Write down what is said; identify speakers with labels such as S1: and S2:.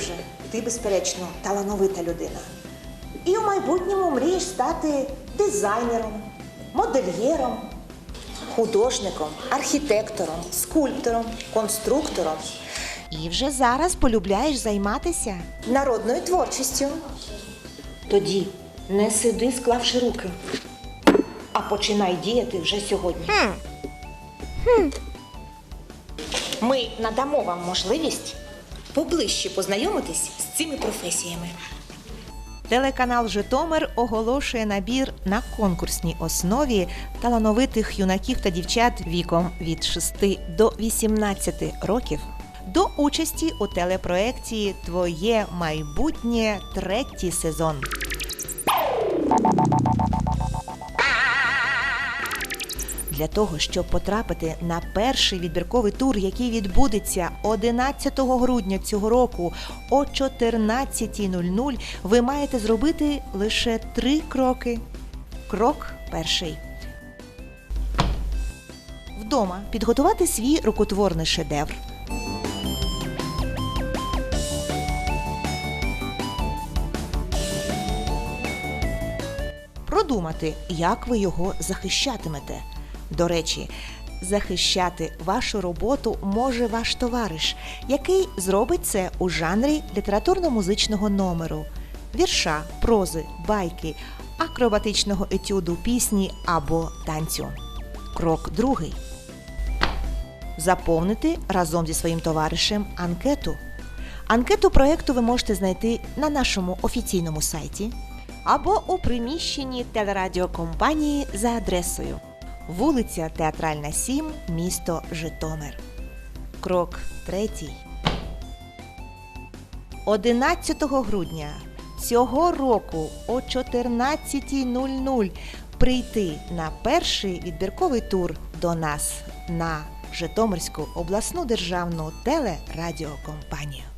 S1: вже, ти, безперечно, талановита людина. І в майбутньому мрієш стати дизайнером, модельєром, художником, архітектором, скульптором, конструктором. І вже зараз полюбляєш займатися народною творчістю. Тоді не сиди, склавши руки, а починай діяти вже сьогодні. Ми надамо вам можливість поближче познайомитись з цими професіями. Телеканал Житомир оголошує набір на конкурсній основі талановитих юнаків та дівчат віком від 6 до 18 років до участі у телепроекції Твоє майбутнє третій сезон. Для того, щоб потрапити на перший відбірковий тур, який відбудеться 11 грудня цього року о 14.00, ви маєте зробити лише три кроки. Крок перший. Вдома підготувати свій рукотворний шедевр. Продумати, як ви його захищатимете. До речі, захищати вашу роботу може ваш товариш, який зробить це у жанрі літературно-музичного номеру, вірша, прози, байки, акробатичного етюду, пісні або танцю. Крок другий. Заповнити разом зі своїм товаришем анкету. Анкету проєкту ви можете знайти на нашому офіційному сайті або у приміщенні телерадіокомпанії за адресою вулиця Театральна 7, місто Житомир. Крок третій. 11 грудня цього року о 14.00 прийти на перший відбірковий тур до нас на Житомирську обласну державну телерадіокомпанію.